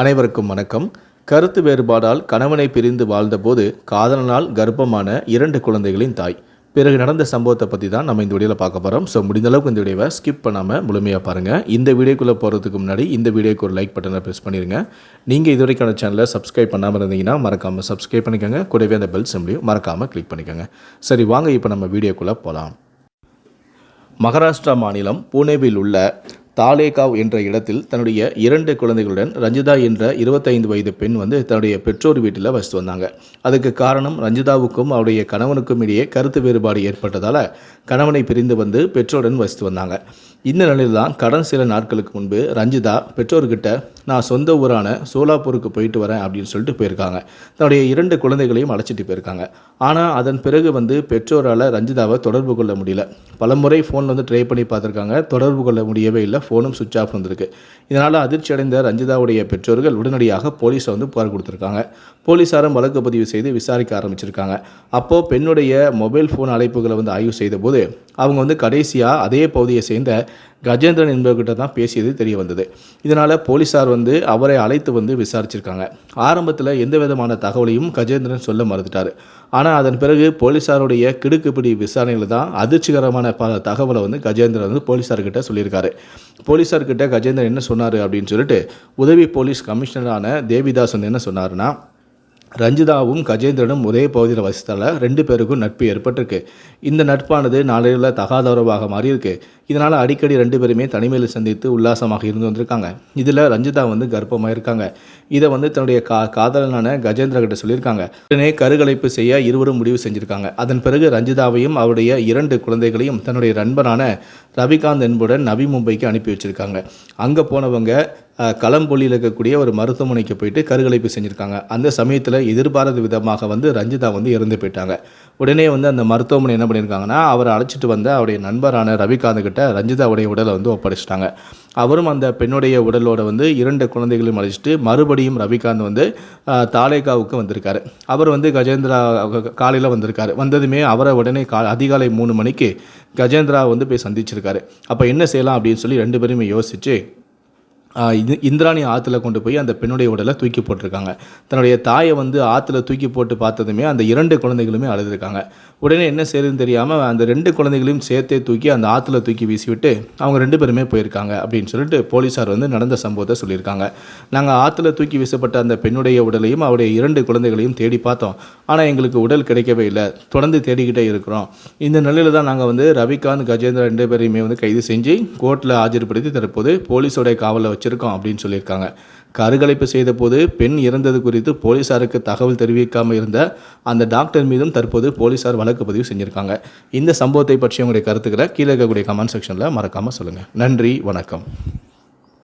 அனைவருக்கும் வணக்கம். கருத்து வேறுபாடால் கணவனை பிரிந்து வாழ்ந்தபோது காதலனால் கர்ப்பமான இரண்டு குழந்தைகளின் தாய். பிறகு நடந்த சம்பவத்தை பற்றி தான் நம்ம இந்த வீடியோவில் பார்க்க போகிறோம் ஸோ முடிந்த அளவுக்கு இந்த வீடியோவை ஸ்கிப் பண்ணாமல் முழுமையாக பாருங்கள் இந்த வீடியோக்குள்ளே போகிறதுக்கு முன்னாடி இந்த வீடியோக்கு ஒரு லைக் பட்டனை ப்ரெஸ் பண்ணிடுங்க நீங்கள் இது வரைக்கான சேனலை சப்ஸ்கிரைப் பண்ணாமல் இருந்தீங்கன்னா மறக்காமல் சப்ஸ்கிரைப் பண்ணிக்கோங்க. கூடவே அந்த பெல் சிம்லையும் மறக்காமல் கிளிக் பண்ணிக்கோங்க. சரி வாங்க இப்போ நம்ம வீடியோக்குள்ளே போகலாம் மகாராஷ்டிரா மாநிலம் புனேவில் உள்ள தாலேகாவ் என்ற இடத்தில் தன்னுடைய இரண்டு குழந்தைகளுடன் ரஞ்சிதா என்ற இருபத்தைந்து வயது பெண் வந்து தன்னுடைய பெற்றோர் வீட்டில் வசித்து வந்தாங்க. அதுக்கு காரணம் ரஞ்சிதாவுக்கும் அவருடைய கணவனுக்கும் இடையே கருத்து வேறுபாடு ஏற்பட்டதால் கணவனை பிரிந்து வந்து பெற்றோருடன் வசித்து வந்தாங்க. இந்த நிலையில் தான் கடன் சில நாட்களுக்கு முன்பு ரஞ்சிதா பெற்றோர்கிட்ட நான் சொந்த ஊரான சோலாப்பூருக்கு போயிட்டு வரேன் அப்படின்னு சொல்லிட்டு போயிருக்காங்க. தன்னுடைய இரண்டு குழந்தைகளையும் அழைச்சிட்டு போயிருக்காங்க. ஆனால் அதன் பிறகு வந்து பெற்றோரால் ரஞ்சிதாவை தொடர்பு கொள்ள முடியல. பலமுறை ஃபோன் வந்து ட்ரை பண்ணி பார்த்துருக்காங்க. தொடர்பு கொள்ள முடியவே இல்லை. ஃபோனும் சுவிட்ச் ஆஃப் வந்திருக்கு. இதனால் அதிர்ச்சி அடைந்த ரஞ்சிதாவுடைய பெற்றோர்கள் உடனடியாக போலீஸை வந்து புகார் கொடுத்துருக்காங்க. போலீஸாரும் வழக்கு பதிவு செய்து விசாரிக்க ஆரம்பிச்சிருக்காங்க. அப்போது பெண்ணுடைய மொபைல் ஃபோன் அழைப்புகளை வந்து ஆய்வு செய்தபோது அவங்க வந்து கடைசியாக அதே பகுதியை சேர்ந்த கஜேந்திரன் என்பவர்கிட்ட தான் பேசியது தெரிய வந்தது. இதனால் போலீஸார் வந்து அவரை அழைத்து வந்து விசாரிச்சிருக்காங்க. ஆரம்பத்தில் எந்த விதமான தகவலையும் கஜேந்திரன் சொல்ல மறுத்துட்டார். ஆனால் அதன் பிறகு போலீஸாருடைய கிடுக்குப்பிடி விசாரணையில் தான் அதிர்ச்சிகரமான பல தகவலை வந்து கஜேந்திரன் வந்து போலீஸார்கிட்ட சொல்லியிருக்காரு. போலீஸார்கிட்ட கஜேந்திரன் என்ன சொன்னார் அப்படின்னு சொல்லிட்டு உதவி போலீஸ் கமிஷனரான தேவிதாஸ் வந்து என்ன சொன்னார்னா ரஞ்சிதாவும் கஜேந்திரனும் ஒரே பகுதியில் வசித்தால ரெண்டு பேருக்கும் நட்பு ஏற்பட்டிருக்கு. இந்த நட்பானது நாளையில் தகாத உறவாக மாறியிருக்கு. இதனால் அடிக்கடி ரெண்டு பேருமே தனிமையில் சந்தித்து உல்லாசமாக இருந்து வந்திருக்காங்க. இதில் ரஞ்சிதா வந்து கர்ப்பமாக இருக்காங்க இதை வந்து தன்னுடைய கா காதலனான கஜேந்திர கிட்ட சொல்லியிருக்காங்க. உடனே கருகலைப்பு செய்ய இருவரும் முடிவு செஞ்சுருக்காங்க. அதன் பிறகு ரஞ்சிதாவையும் அவருடைய இரண்டு குழந்தைகளையும் தன்னுடைய நண்பனான ரவிகாந்த் என்புடன் நவி மும்பைக்கு அனுப்பி வச்சுருக்காங்க. அங்கே போனவங்க களம்பொல்லியில் இருக்கக்கூடிய ஒரு மருத்துவமனைக்கு போயிட்டு கருகலைப்பு செஞ்சுருக்காங்க. அந்த சமயத்தில் எதிர்பாராத விதமாக வந்து ரஞ்சிதா வந்து இறந்து போயிட்டாங்க. உடனே வந்து அந்த மருத்துவமனை என்ன பண்ணியிருக்காங்கன்னா அவரை அழைச்சிட்டு வந்த அவருடைய நண்பரான ரவிகாந்த் கிட்ட ரஞ்சிதாவுடைய உடலை வந்து ஒப்படைச்சிட்டாங்க. அவரும் அந்த பெண்ணுடைய உடலோட வந்து இரண்டு குழந்தைகளையும் அழைச்சிட்டு மறுபடியும் ரவிகாந்த் வந்து தாலேகாவுக்கு வந்திருக்காரு. அவர் வந்து கஜேந்திரா காலையில் வந்திருக்காரு. வந்ததுமே அவரை உடனே கா அதிகாலை மூணு மணிக்கு கஜேந்திரா வந்து போய் சந்திச்சிருக்காரு. அப்போ என்ன செய்யலாம் அப்படின்னு சொல்லி ரெண்டு பேருமே யோசிச்சு இந்திராணி ஆற்றுல கொண்டு போய் அந்த பெண்ணுடைய உடலை தூக்கி போட்டிருக்காங்க. தன்னுடைய தாயை வந்து ஆற்றுல தூக்கி போட்டு பார்த்ததுமே அந்த இரண்டு குழந்தைகளுமே அழுதுருக்காங்க. உடனே என்ன செய்யுதுன்னு தெரியாமல் அந்த ரெண்டு குழந்தைகளையும் சேர்த்தே தூக்கி அந்த ஆற்றுல தூக்கி வீசிவிட்டு அவங்க ரெண்டு பேருமே போயிருக்காங்க அப்படின்னு சொல்லிட்டு போலீஸார் வந்து நடந்த சம்பவத்தை சொல்லியிருக்காங்க. நாங்கள் ஆற்றுல தூக்கி வீசப்பட்ட அந்த பெண்ணுடைய உடலையும் அவருடைய இரண்டு குழந்தைகளையும் தேடி பார்த்தோம். ஆனால் எங்களுக்கு உடல் கிடைக்கவே இல்லை. தொடர்ந்து தேடிக்கிட்டே இருக்கிறோம். இந்த நிலையில் தான் நாங்கள் வந்து ரவிகாந்த் கஜேந்திரா ரெண்டு பேரையுமே வந்து கைது செஞ்சு கோர்ட்டில் ஆஜர்படுத்தி தற்போது போலீஸோடைய காவலில் வச்சுருக்கோம் அப்படின்னு சொல்லியிருக்காங்க. கருகலைப்பு செய்தபோது பெண் இறந்தது குறித்து போலீசாருக்கு தகவல் தெரிவிக்காமல் இருந்த அந்த டாக்டர் மீதும் தற்போது போலீசார் வழக்கு பதிவு செஞ்சுருக்காங்க. இந்த சம்பவத்தை பற்றி உங்களுடைய கருத்துக்களை கீழே இருக்கக்கூடிய கமெண்ட் செக்ஷனில் மறக்காமல் சொல்லுங்கள் நன்றி வணக்கம்.